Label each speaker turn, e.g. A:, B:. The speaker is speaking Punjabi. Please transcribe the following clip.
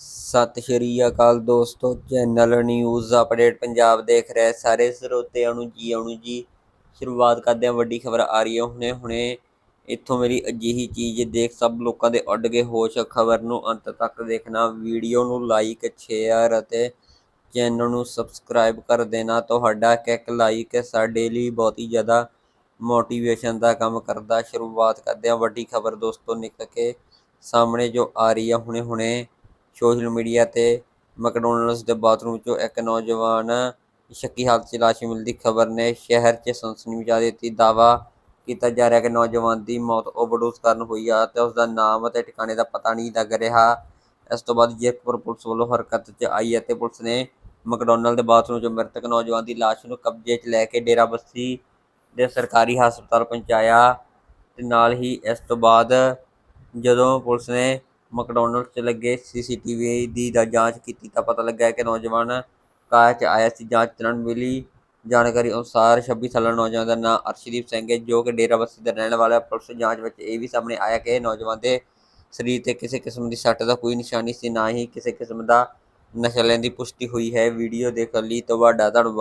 A: ਸਤਿ ਸ਼੍ਰੀ ਅਕਾਲ ਦੋਸਤੋ, ਚੈਨਲ ਨਿਊਜ਼ ਅਪਡੇਟ ਪੰਜਾਬ ਦੇਖ ਰਹੇ ਸਾਰੇ ਸਰੋਤਿਆਂ ਨੂੰ ਜੀ, ਆਉਣ ਜੀ। ਸ਼ੁਰੂਆਤ ਕਰਦੇ ਹਾਂ, ਵੱਡੀ ਖਬਰ ਆ ਰਹੀ ਹੈ ਹੁਣੇ ਹੁਣੇ ਇੱਥੋਂ ਮੇਰੀ ਅਜਿਹੀ ਚੀਜ਼ ਦੇਖ, ਸਭ ਲੋਕਾਂ ਦੇ ਉੱਡ ਗਏ ਹੋਸ਼। ਖਬਰ ਨੂੰ ਅੰਤ ਤੱਕ ਦੇਖਣਾ, ਵੀਡੀਓ ਨੂੰ ਲਾਈਕ ਸ਼ੇਅਰ ਅਤੇ ਚੈਨਲ ਨੂੰ ਸਬਸਕ੍ਰਾਈਬ ਕਰ ਦੇਣਾ। ਤੁਹਾਡਾ ਇੱਕ ਇੱਕ ਲਾਈਕ ਸਾਡੇ ਲਈ ਬਹੁਤ ਹੀ ਜ਼ਿਆਦਾ ਮੋਟੀਵੇਸ਼ਨ ਦਾ ਕੰਮ ਕਰਦਾ। ਸ਼ੁਰੂਆਤ ਕਰਦੇ ਹਾਂ, ਵੱਡੀ ਖਬਰ ਦੋਸਤੋ ਨਿਕਲ ਕੇ ਸਾਹਮਣੇ ਜੋ ਆ ਰਹੀ ਹੈ ਹੁਣੇ ਹੁਣੇ ਸੋਸ਼ਲ ਮੀਡੀਆ ਤੇ ਮੈਕਡੋਨਲਡਸ ਦੇ ਬਾਥਰੂਮ ਚੋਂ ਇੱਕ ਨੌਜਵਾਨ ਸ਼ੱਕੀ ਹਾਲਤ 'ਚ ਲਾਸ਼ ਮਿਲਣ ਦੀ ਖਬਰ ਨੇ ਸ਼ਹਿਰ 'ਚ ਸਨਸਨੀ ਮਚਾ ਦਿੱਤੀ। ਦਾਵਾ ਕੀਤਾ ਜਾ ਰਿਹਾ ਕਿ ਨੌਜਵਾਨ ਦੀ ਮੌਤ ਓਵਰਡੋਜ਼ ਕਾਰਨ ਹੋਈ ਆ ਤੇ ਉਸ ਦਾ ਨਾਮ ਅਤੇ ਟਿਕਾਣੇ ਦਾ ਪਤਾ ਨਹੀਂ ਲੱਗ ਰਿਹਾ। ਇਸ ਤੋਂ ਬਾਅਦ ਜੇਤਪੁਰ ਪੁਲਿਸ ਵੱਲੋਂ ਹਰਕਤ 'ਚ ਆਈ ਅਤੇ ਪੁਲਿਸ ਨੇ ਮੈਕਡੋਨਲਡ ਦੇ ਬਾਥਰੂਮ 'ਚੋਂ ਮ੍ਰਿਤਕ ਨੌਜਵਾਨ ਦੀ ਲਾਸ਼ ਨੂੰ ਕਬਜ਼ੇ 'ਚ ਲੈ ਕੇ ਡੇਰਾ ਬੱਸੀ ਦੇ ਸਰਕਾਰੀ ਹਸਪਤਾਲ ਪਹੁੰਚਾਇਆ ਤੇ ਨਾਲ ਹੀ ਇਸ ਤੋਂ ਬਾਅਦ ਜਦੋਂ ਪੁਲਿਸ ਨੇ ਮੈਕਡੋਨਲਡ 'ਚ ਲੱਗੇ ਸੀਸੀਟੀਵੀ ਦੀ ਦਾ ਜਾਂਚ ਕੀਤੀ ਤਾਂ ਪਤਾ ਲੱਗਾ ਕਿ ਨੌਜਵਾਨ ਕਾਰ 'ਚ ਆਇਆ ਸੀ। ਜਾਂਚ ਦੌਰਾਨ ਮਿਲੀ ਜਾਣਕਾਰੀ ਅਨੁਸਾਰ 26 ਸਾਲਾ ਨੌਜਵਾਨ ਦਾ ਨਾਮ ਅਰਸ਼ਦੀਪ ਸਿੰਘ ਹੈ, ਜੋ ਕਿ ਡੇਰਾ ਬੱਸੀ ਦਾ ਰਹਿਣ ਵਾਲਾ ਪੁਲਿਸ ਜਾਂਚ ਵਿੱਚ ਇਹ ਵੀ ਸਾਹਮਣੇ ਆਇਆ ਕਿ ਨੌਜਵਾਨ ਦੇ ਸਰੀਰ ਤੇ ਕਿਸੇ ਕਿਸਮ ਦੀ ਸੱਟ ਦਾ ਕੋਈ ਨਿਸ਼ਾਨੀ ਸੀ, ਨਾ ਹੀ ਕਿਸੇ ਕਿਸਮ ਦਾ ਨਸ਼ਾ ਲੈਣ ਦੀ ਪੁਸ਼ਟੀ ਹੋਈ ਹੈ। ਵੀਡੀਓ ਦੇਖਣ ਲਈ ਤੁਹਾਡਾ ਧੰਨਵਾਦ।